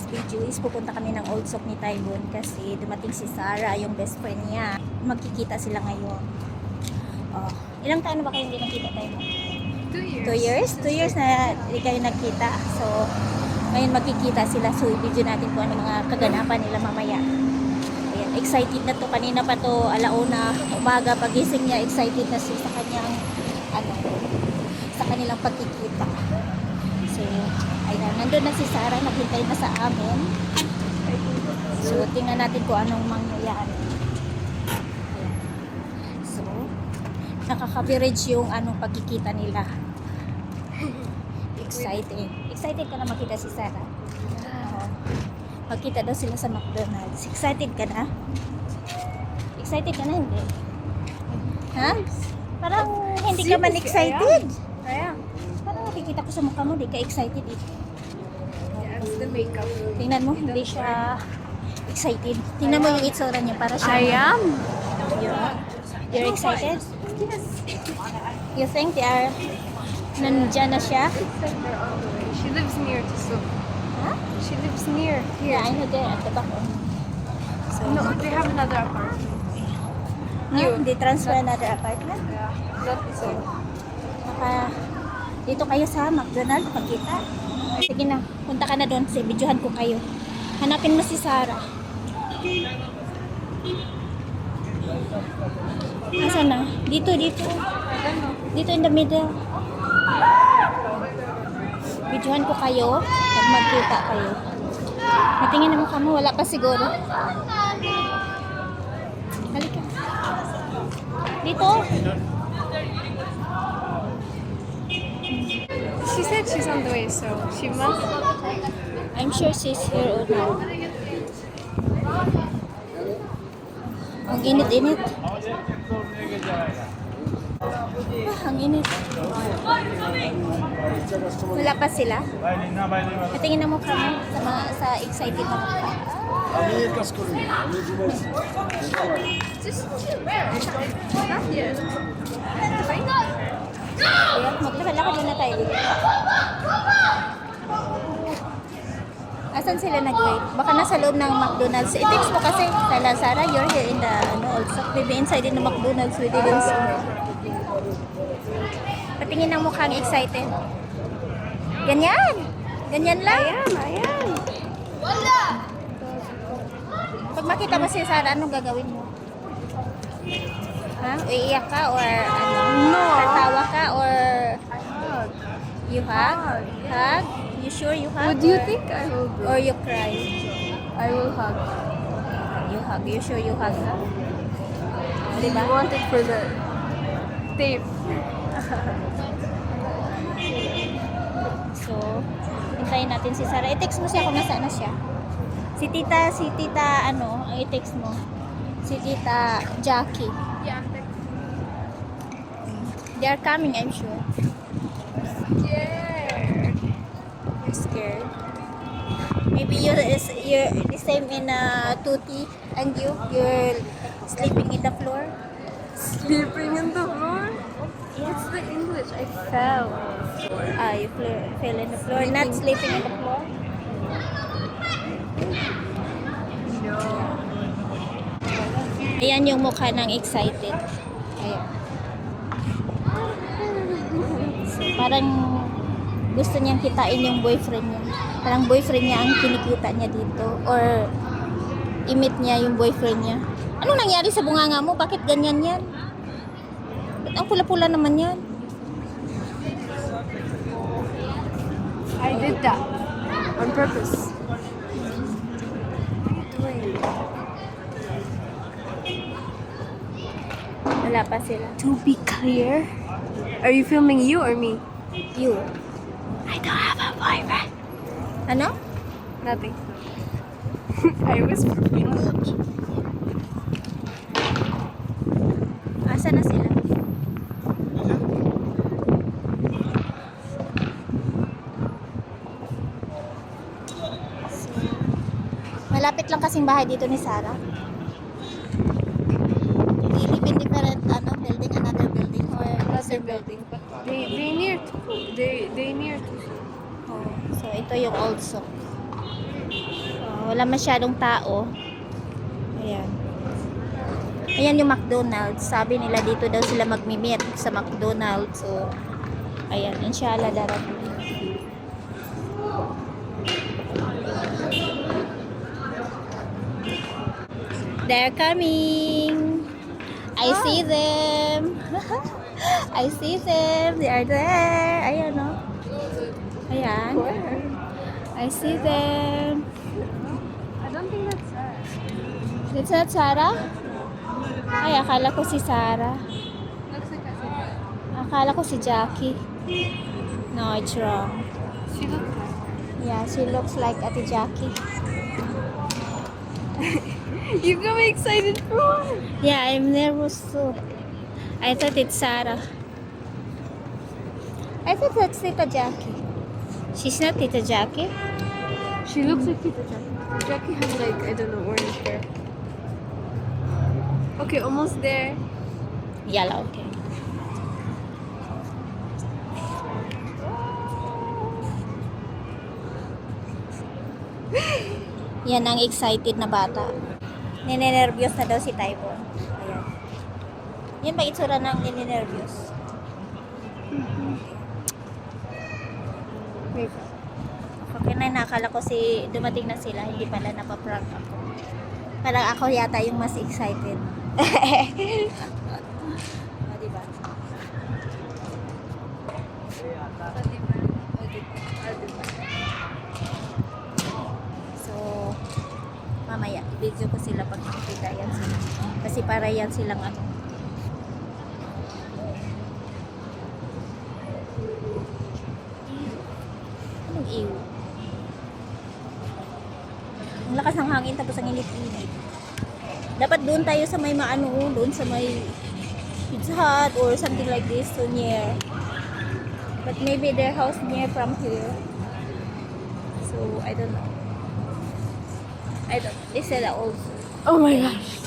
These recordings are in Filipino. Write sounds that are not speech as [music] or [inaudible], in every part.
today's video is pupunta kami ng Old Sock ni Tybon kasi dumating si Sarah, yung best friend niya. Magkikita sila ngayon. Oh, ilang taon na ba kayo hindi nakita tayo? Two years. Two years? Two years na hindi kayo nagkita. So, ngayon magkikita sila. So, i-video natin kung ano mga kaganapan nila mamaya. Ayan, excited na to. Kanina pa to, alauna, umaga, pagising niya, excited na siya sa kanyang, ano, sa kanilang pagkikita. So, ayan, nandun na si Sarah, naghintay na sa amin. So, tingnan natin kung anong mangyayari. Ayan. So, nakaka-coverage yung anong pagkikita nila. Excited. Excited ka na makita si Sarah? Oo. Magkita daw sila sa McDonald's. Excited ka na? Excited ka na hindi? Ha? Parang hindi ka man excited. Kaya. Parang nakikita ko sa mukha mo, di ka excited eh. The makeup. Tingnan mo, hindi siya excited. Tingnan mo yung itsura niya para siya. I am. You're, you're excited? Yes. You think they are nandyan na siya? She lives near to so. Huh? She lives near Yeah, I here. know there at the back. So, No, they have another apartment. Huh? They transfer another apartment? Yeah. Not the same. Naka, dito kayo sa McDonald's, magkita. Sige na, punta ka na doon. Sige, videohan ko kayo. Hanapin mo si Sarah. Asa na? Dito, dito. Dito in the middle. Videohan ko kayo pag magkita kayo. Natingin naman kamo, wala pa siguro. Halika. Dito. She said she's on the way, so she must. I'm sure she's here or now. Ang init-init. Ah, ang init. Wala pa sila? Natingin na mo sa, mga, sa excited na mukha. Amerika skoro. Just not yet. Kaya maglalakad na tayo. Asan sila nag-wait? Baka nasa loob ng McDonald's. I-text mo kasi sa Lazara, you're here in the, ano, also, maybe inside in the McDonald's we didn't see. Patingin ng mukhang excited. Ganyan! Ganyan lang. Ayan, ayan. Pag makita mo si Sarah, anong gagawin mo? Ha? Iiyak ka or ano? No. Tatawa ka or Hug. you hug? Hug? You sure you hug? What do you or- think I will do? Or you cry? I will hug. You hug. You sure you hug? They Diba? want it for the tape. [laughs] So, hintayin natin si Sarah. I-text mo siya kung nasaan na siya. Si tita, si tita, ano, i-text mo. Si tita Jackie. Yeah. They are coming, I'm sure. Yeah. You're scared. Maybe you're, is- you're the same in uh, Tuti and you, you're sleeping in the floor. Sleeping in the floor? What's the English? I fell. Ah, you fell in the floor. Not sleeping in the floor. No. Ayan yung mukha ng excited. Ayan. So, parang gusto niyang kitain yung boyfriend niya. Parang boyfriend niya ang kinikita niya dito. Or imit niya yung boyfriend niya. Anong nangyari sa bunganga mo? Bakit ganyan yan? Ba't ang pula-pula naman yan? I did that on purpose. Wala pa sila. To be clear, are you filming you or me? You. I don't have a boyfriend. Ano? Nothing. [laughs] I was Asa na sila? Malapit lang kasing bahay dito ni Sarah. They live in different ano, building, another building or Another building, but they they near to they they near to. Oh, so ito yung also. Oh, wala masyadong tao. Ayan. Ayan yung McDonald's. Sabi nila dito daw sila magmi-meet sa McDonald's. So, ayan, inshallah darating. They're coming. I see them. [laughs] I see them. They are there. Ayan, no? Ayan. I see them. I don't think that's her. That's not Sarah? Ay, akala ko si Sarah. Akala ko si Jackie. No, it's wrong. She looks like. Yeah, she looks like Ate Jackie. [laughs] You got me excited for her. Yeah, I'm nervous too. I thought it's Sarah. I thought that's Tita Jackie. She's not Tita Jackie? She looks like Tita Jackie. Jackie has like I don't know orange hair. Okay, almost there. Yellow, okay. [laughs] Yan ang excited na bata. Ninenervyos na daw si Typhoon. Ayan. Yan ba itsura ng ninenervyos? Wait. Okay na, nakala ko si dumating na sila, hindi pala napaprank ako. Parang ako yata yung mas excited. o, [laughs] diba? So, mamaya, video ko sila pag nakikita yan sila. Kasi para yan silang ano. Anong ew? Ang lakas ng hangin tapos ang init-init. Dapat doon tayo sa may maano, doon sa may Pizza Hut or something like this, so near. But maybe their house near from here. So, I don't know. I don't, they said that also. Oh my gosh.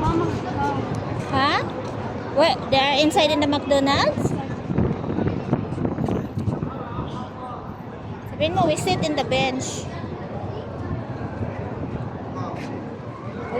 Mama. Huh? What? They are inside in the McDonald's? Sabihin mo, we sit in the bench.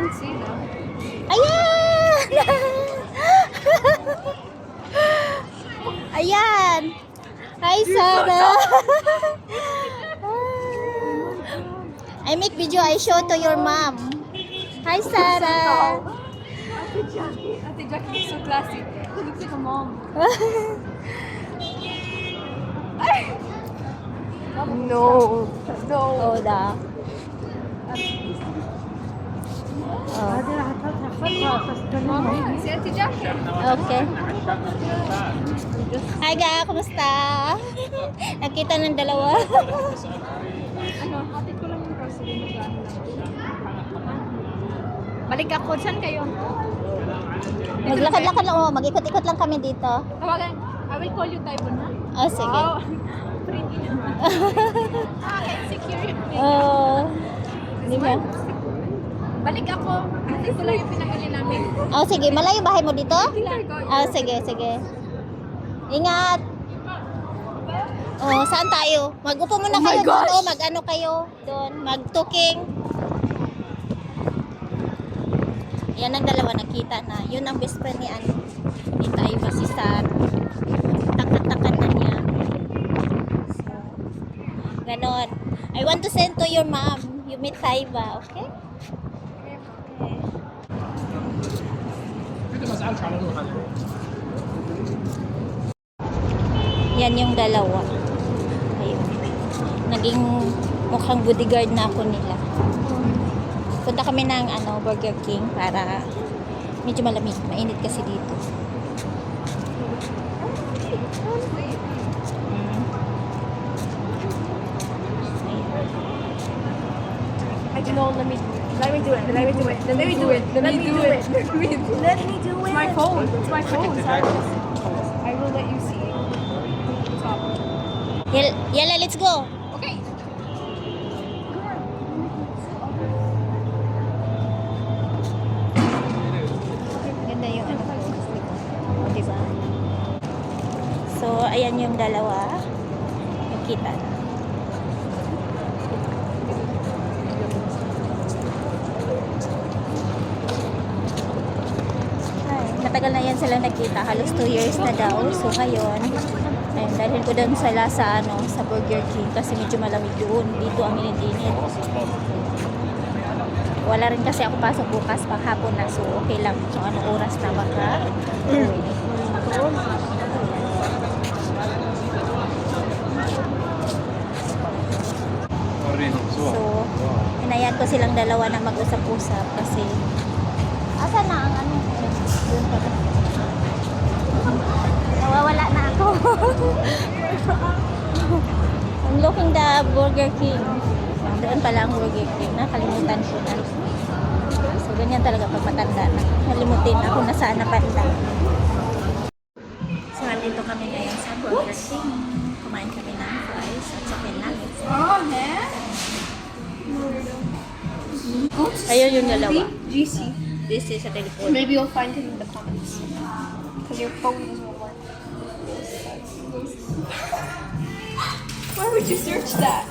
Don't see them. Ayan! [laughs] Ayan! Hi, Sarah! [laughs] I make video I show to your mom. Hi, Sarah! Ate Jackie. Ate Jackie looks so classy. She looks like a mom. [laughs] No. No. oh, da. Oh, si Ate Jackie. okay. Hi, ga. Kumusta? [laughs] Nakita ng dalawa. Ano, hatid ko lang yung lang. Balik ako. Saan kayo? Maglakad-lakad lang. Oh, mag-ikot-ikot lang kami dito. Tawagan. I will call you Typhoon, ha? Oh, sige. [laughs] Wow. Pretty naman. [laughs] ah, insecure Oh, di ba? Balik ako. Ko lang yung pinamili namin. Oh, sige. Malayo bahay mo dito? Oh, sige, sige. Ingat. Oh, saan tayo? Mag-upo muna Oh kayo! Oh, mag-ano kayo doon. Mag-tuking. Yan ang dalawa nakita na. Yun ang best friend ni ano. Ni Taiba si Sarah. Takat-takat na niya. So, ganon. I want to send to your mom. You meet Taiba? Okay. Yan yung dalawa. Ayun. Naging mukhang bodyguard na ako nila. Punta kami ng ano, Burger King para medyo malamig. Mainit kasi dito. Ayun. I don't know. Let me do it. Let me do it. Let me do it. Let me do it. Let me do it. Let me do it. It's my phone. It's my phone, I will let you see. Stop. Yel Yella, let's go. Okay. Ganda yung ano. diba? So, ayan yung dalawa. Nakita na. Sila nakita. Halos 2 years na daw. So ngayon, ayun, dalhin ko doon sa, ano, sa Burger King kasi medyo malamig doon. Dito ang init-init. Wala rin kasi ako pasok bukas pang hapon na. So okay lang kung anong oras na baka. So, inayan ko silang dalawa na mag-usap-usap kasi asa na ang ano? Yun pa? Nawawala na ako. [laughs] I'm looking the Burger King. Doon pala ang Burger King. Nakalimutan ko na. So, ganyan talaga pag matanda na. Nalimutin ako na saan napanda. So, andito kami ngayon sa Burger King. Kumain kami ng fries at chicken nuggets. Oh, man. Ayun yung dalawa. GC. This is a telephone. Maybe you'll find him in the comments. Because your phone work. Why would you search that?